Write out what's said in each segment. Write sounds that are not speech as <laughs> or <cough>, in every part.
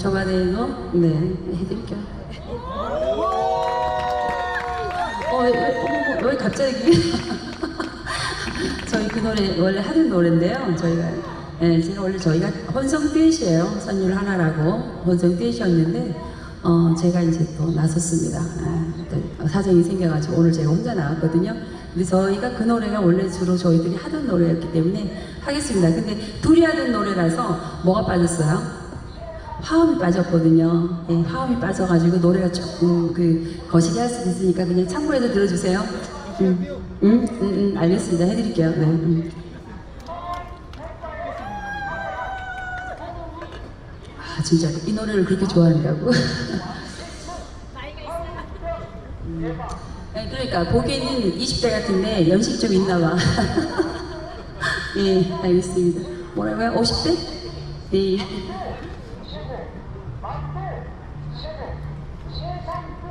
저번에도 네 해드릴게요. 어, 왜, 왜, 왜 갑자기? <laughs> 저희 그 노래 원래 하던 노래인데요. 저희가 예, 제가 원래 저희가 혼성 듀엣이에요. 선율 하나라고 혼성 듀엣이었는데 어, 제가 이제 또 나섰습니다. 아, 또 사정이 생겨가지고 오늘 제가 혼자 나왔거든요. 근데 저희가 그 노래가 원래 주로 저희들이 하던 노래였기 때문에 하겠습니다. 근데 둘이 하던 노래라서 뭐가 빠졌어요? 화음이 빠졌거든요. 예, 화음이 빠져가지고 노래가 조금 그 거시기 할 수도 있으니까 그냥 참고해서 들어주세요. 음, 음, 음, 음, 알겠습니다. 해드릴게요. 네. 음. 아 진짜 이 노래를 그렇게 좋아한다고? <laughs> 음. 네, 그러니까 보기에는 20대 같은데 연식 좀 있나 봐. <laughs> 예, 알겠습니다. 뭐라고요? 50대? 네. 예,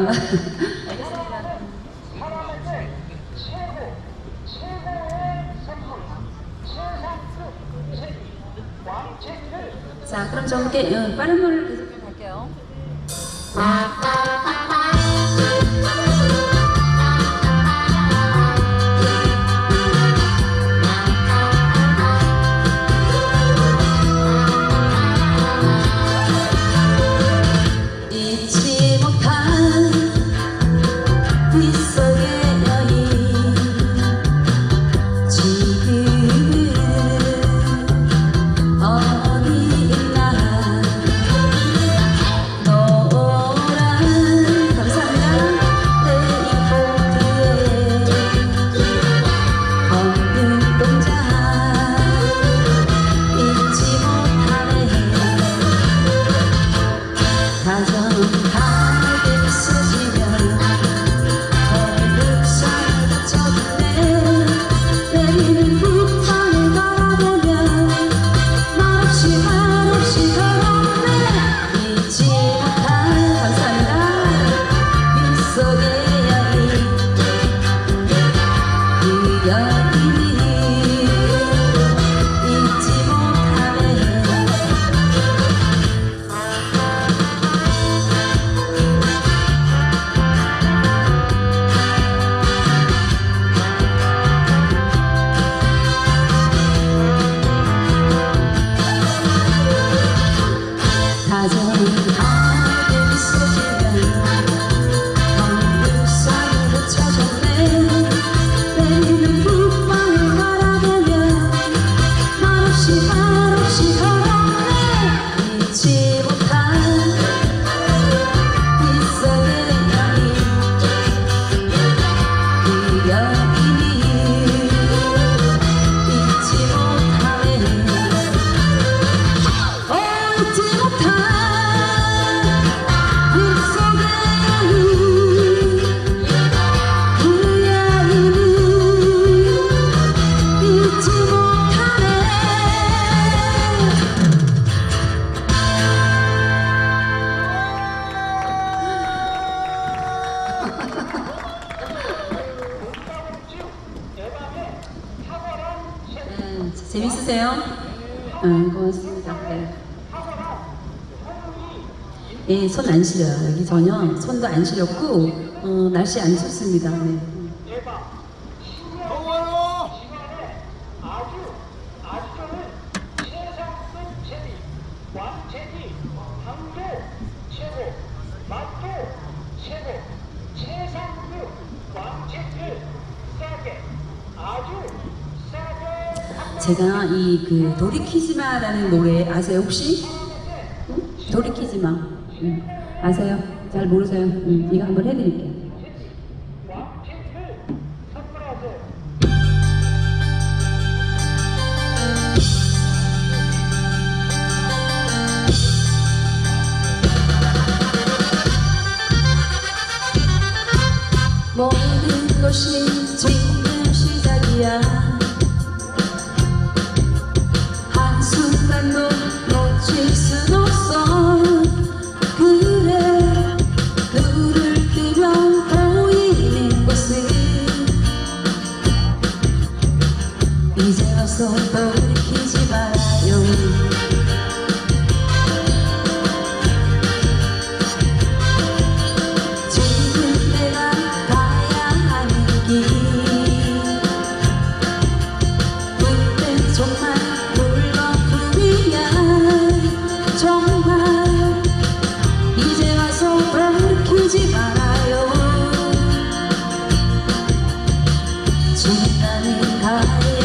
어. 자, 그럼 저 이렇게 어, 빠른 노래를 계속 갈게요. 잊 재밌으세요? 응, 고맙습니다. 네. 예, 손 안 시려요. 여기 전혀 손도 안 시렸고, 어, 날씨 안 춥습니다. 네. 제가 이 그 돌이키지마라는 노래 아세요 혹시? 응? 돌이키지마 응. 아세요? 잘 모르세요? 응. 이거 한번 해드릴게요. 모든 것이 ไทย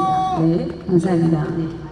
감사합니다. 네, 감사합니다. 네.